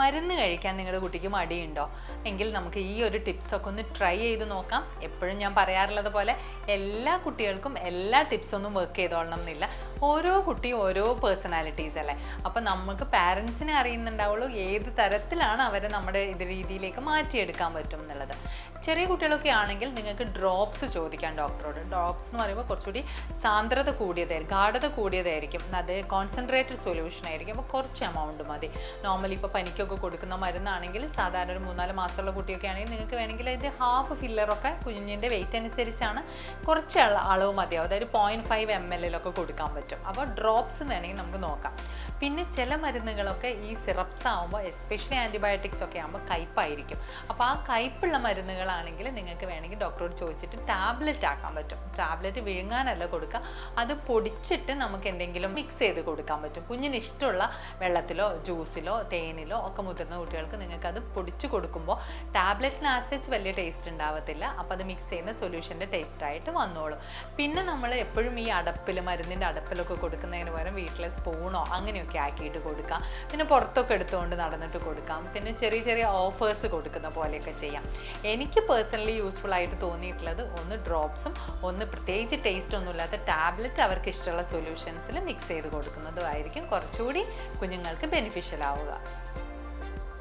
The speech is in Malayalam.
മരുന്ന് കഴിക്കാൻ നിങ്ങളുടെ കുട്ടിക്ക് മടിയുണ്ടോ? എങ്കിൽ നമുക്ക് ഈ ഒരു ടിപ്സൊക്കെ ഒന്ന് ട്രൈ ചെയ്ത് നോക്കാം. എപ്പോഴും ഞാൻ പറയാറുള്ളത് പോലെ എല്ലാ കുട്ടികൾക്കും എല്ലാ ടിപ്സൊന്നും വർക്ക് ചെയ്തോളണം എന്നില്ല. ഓരോ കുട്ടിയും ഓരോ പേഴ്സണാലിറ്റീസ് അല്ലേ? അപ്പം നമുക്ക് പാരൻസിനെ അറിയുന്നുണ്ടാവുള്ളൂ ഏത് തരത്തിലാണ് അവരെ നമ്മുടെ ഇത് രീതിയിലേക്ക് മാറ്റിയെടുക്കാൻ പറ്റും എന്നുള്ളത്. ചെറിയ കുട്ടികളൊക്കെ ആണെങ്കിൽ നിങ്ങൾക്ക് ഡ്രോപ്സ് ചോദിക്കാം ഡോക്ടറോട് ഡ്രോപ്സ് എന്ന് പറയുമ്പോൾ കുറച്ചുകൂടി സാന്ദ്രത കൂടിയതായിരിക്കും ഗാഠത കൂടിയതായിരിക്കും അത് കോൺസെൻട്രേറ്റഡ് സൊല്യൂഷൻ ആയിരിക്കും. അപ്പോൾ കുറച്ച് എമൗണ്ട് മതി. നോർമലി ഇപ്പോൾ പനിക്കൊക്കെ കൊടുക്കുന്ന മരുന്നാണെങ്കിൽ സാധാരണ ഒരു മൂന്നാൽ മാസമുള്ള കുട്ടിയൊക്കെ ആണെങ്കിൽ നിങ്ങൾക്ക് വേണമെങ്കിൽ അതിന്റെ ഹാഫ് ഫില്ലറൊക്കെ കുഞ്ഞിന്റെ വെയിറ്റ് അനുസരിച്ചാണ് കുറച്ച് അളവ് മതിയാവും. അതായത് പോയിന്റ് ഫൈവ് എം എല്ലിലൊക്കെ കൊടുക്കാൻ പറ്റും. അപ്പോൾ ഡ്രോപ്സ് വേണമെങ്കിൽ നമുക്ക് നോക്കാം. പിന്നെ ചില മരുന്നുകളൊക്കെ ഈ സിറപ്സ് ആകുമ്പോൾ എസ്പെഷ്യലി ആന്റിബയോട്ടിക്സ് ഒക്കെ ആകുമ്പോൾ കയ്പായിരിക്കും. അപ്പോൾ ആ കയ്പുള്ള മരുന്നുകളാണെങ്കിൽ നിങ്ങൾക്ക് വേണമെങ്കിൽ ഡോക്ടറോട് ചോദിച്ചിട്ട് ടാബ്ലറ്റ് ആക്കാൻ പറ്റും. ടാബ്ലറ്റ് വിഴുങ്ങാനല്ല കൊടുക്കുക. അത് പൊടിച്ചിട്ട് നമുക്ക് എന്തെങ്കിലും മിക്സ് ചെയ്ത് കൊടുക്കാൻ പറ്റും. കുഞ്ഞിന് ഇഷ്ടമുള്ള വെള്ളത്തിലോ ജ്യൂസിലോ തേനിലോ ഒക്കെ മുതിർന്ന കുട്ടികൾക്ക് നിങ്ങൾക്ക് അത് പൊടിച്ച് കൊടുക്കുമ്പോൾ ടാബ്ലറ്റിന് ആസേജ് വലിയ ടേസ്റ്റ് ഉണ്ടാവത്തില്ല. അപ്പോൾ അത് മിക്സ് ചെയ്യുന്ന സൊല്യൂഷന്റെ ടേസ്റ്റായിട്ട് വന്നോളും. പിന്നെ നമ്മൾ എപ്പോഴും ഈ അടപ്പിൽ മരുന്നിന്റെ അടപ്പിലൊക്കെ കൊടുക്കുന്നതിന് പകരം വീട്ടിലെ സ്പൂണോ അങ്ങനെയൊക്കെ ആക്കിയിട്ട് കൊടുക്കാം. പിന്നെ പുറത്തൊക്കെ എടുത്തുകൊണ്ട് നടന്നിട്ട് കൊടുക്കാം. പിന്നെ ചെറിയ ചെറിയ ഓഫേഴ്സ് കൊടുക്കുന്ന പോലെയൊക്കെ ചെയ്യാം. എനിക്ക് പേഴ്സണലി യൂസ്ഫുൾ ആയിട്ട് തോന്നിയിട്ടുള്ളത് ഒന്ന് ഡ്രോപ്സും ഒന്ന് പ്രത്യേകിച്ച് ടേസ്റ്റ് ഒന്നും ഇല്ലാത്ത ടാബ്ലറ്റ് അവർക്ക് ഇഷ്ടമുള്ള സൊല്യൂഷൻസിൽ മിക്സ് ചെയ്ത് കൊടുക്കുന്നതും ആയിരിക്കും. കുറച്ചുകൂടി കുഞ്ഞുങ്ങൾക്ക് ബെനിഫിഷ്യൽ ആവുക.